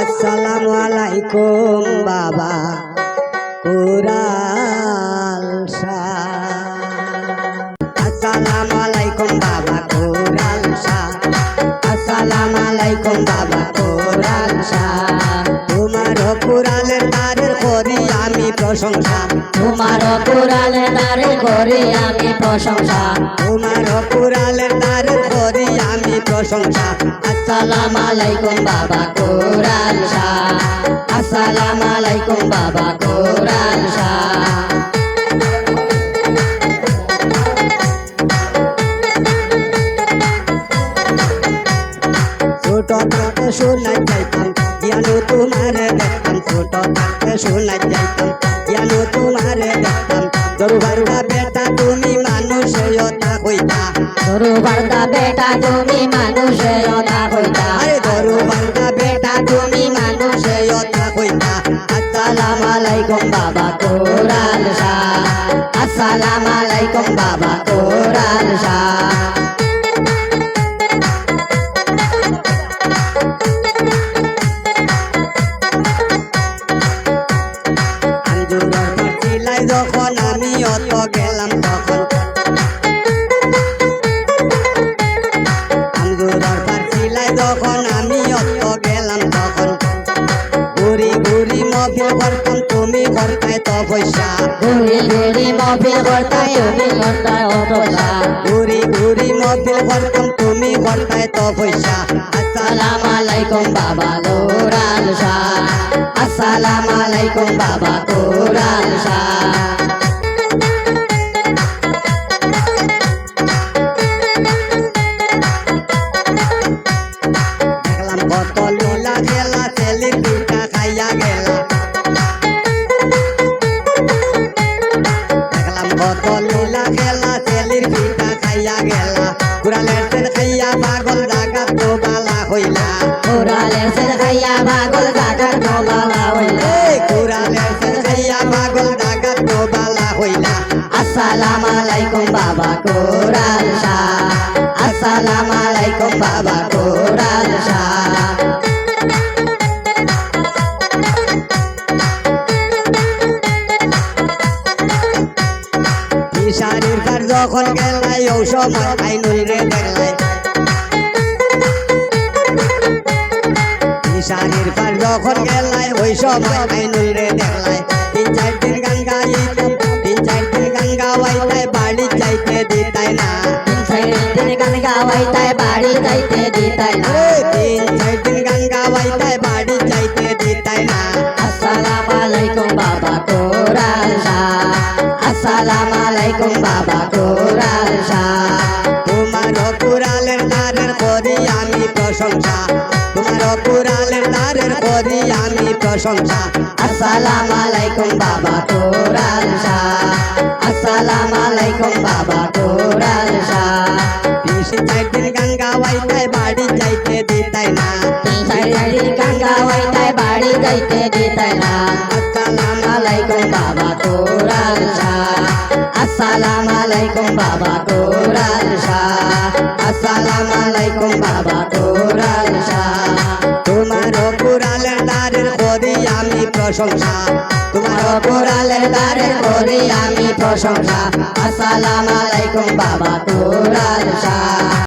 আসসালামু আলাইকুম বাবা। কুরাল আসসালামু আলাইকুম বাবা। কুরাল আসসালামু আলাইকুম বাবা। কুরাল তোমার কুরালের তারের করি আমি প্রশংসা। তোমার কুরালে দারে করি আমি প্রশংসা। তোমার কুরালের তারের প্রশংসা আসসালাম আলাইকুম বাবা কুরাল শাহ। আসসালাম আলাইকুম বাবা কুরাল শাহ। ছোট থাকতে শোনা যাইতাম জ্ঞান তোমার দেখতাম। ছোট থাকতে শোনা যাইতাম জ্ঞান তোমার দেখতাম। দরবারটা হইতা। সরু বার্তা বেটা তুমি মানুষের কথা কইতা আরে দরবারটা বেটা তুমি মানুষতা হইতা। আসসালাম আলাইকুম বাবা কুরাল শাহ। আসসালাম আলাইকুম বাবা কুরাল শাহ। যখন আমি অত গেলাম তখন অত গেলাম তখন। ঘুরি ঘুরি মফিল করতাম তুমি করতাই তো পয়সা ঘুরি ঘুরি মফিল করতাই তুমি করতাই অতসা ঘুরি ঘুরি মফিল করতাম তুমি করতাই তো পয়সা আসসালাম আলাইকুম বাবা কুরাল শাহ। আসসালাম আলাইকুম বাবা কুরাল শাহ। দেখলাম কত লীলা গেলা ছেলির পিঠা খাইয়া গেলা। দেখলাম কত গেলা ছেলির পিঠা খাইয়া গেলা। কুড়ালের তেল খাইয়া পাগল জাগা তো বালা হইলা। কুরালের সের খাইয়া পাগল জাগার নবালা হইলা। এই কুড়ালের খাইয়া পাগল জাগা তো বালা হইলা। আসসালাম আলাইকুম বাবা কুরাল শাহ। আসসালাম আলাইকুম বাবা কুরাল যখন গেলাই ও সময় আইনুল রে দেখলাই ঈশানীর পার যখন গেলাই ওই সময় আইনুল রে দেখলাই তিন চার দিন গান গাইতাম তিন চার দিন গান গাওয়াইতাই বাড়ি যাইতে দিতাই না। তিন চার দিন গান গাওয়াইতাই বাড়ি যাইতে দিতাই না। তিন চার দিন গান গাওয়াইতাই বাড়ি যাইতে দিতাই না। আসসালাম আলাইকুম বাবা শাহ আসসালাম আলাইকুম বাবা কুরাল শাহ। তোমার কুরালের দ্বারের করি আমি প্রশংসা। তোমার কুরালের দ্বারের করি আমি প্রশংসা। আসসালাম আলাইকুম বাবা কুরাল শাহ। আসসালাম আলাইকুম বাবা কুরাল শাহ। তিরিশ চার দিন গান বাড়ি যাইতে দিতাই না। গঙ্গা ওইটাই বাড়ি যাইতে দিতাই বাবা কুরাল শাহ আসসালাম আলাইকুম বাবা কুরাল শাহ আসসালাম আলাইকুম বাবা কুরাল শাহ তোমার কুরালের দ্বারের করি আমি প্রশংসা। তোমার কুরালের দ্বারে করি আমি প্রশংসা। আসসালাম আলাইকুম বাবা কুরাল শাহ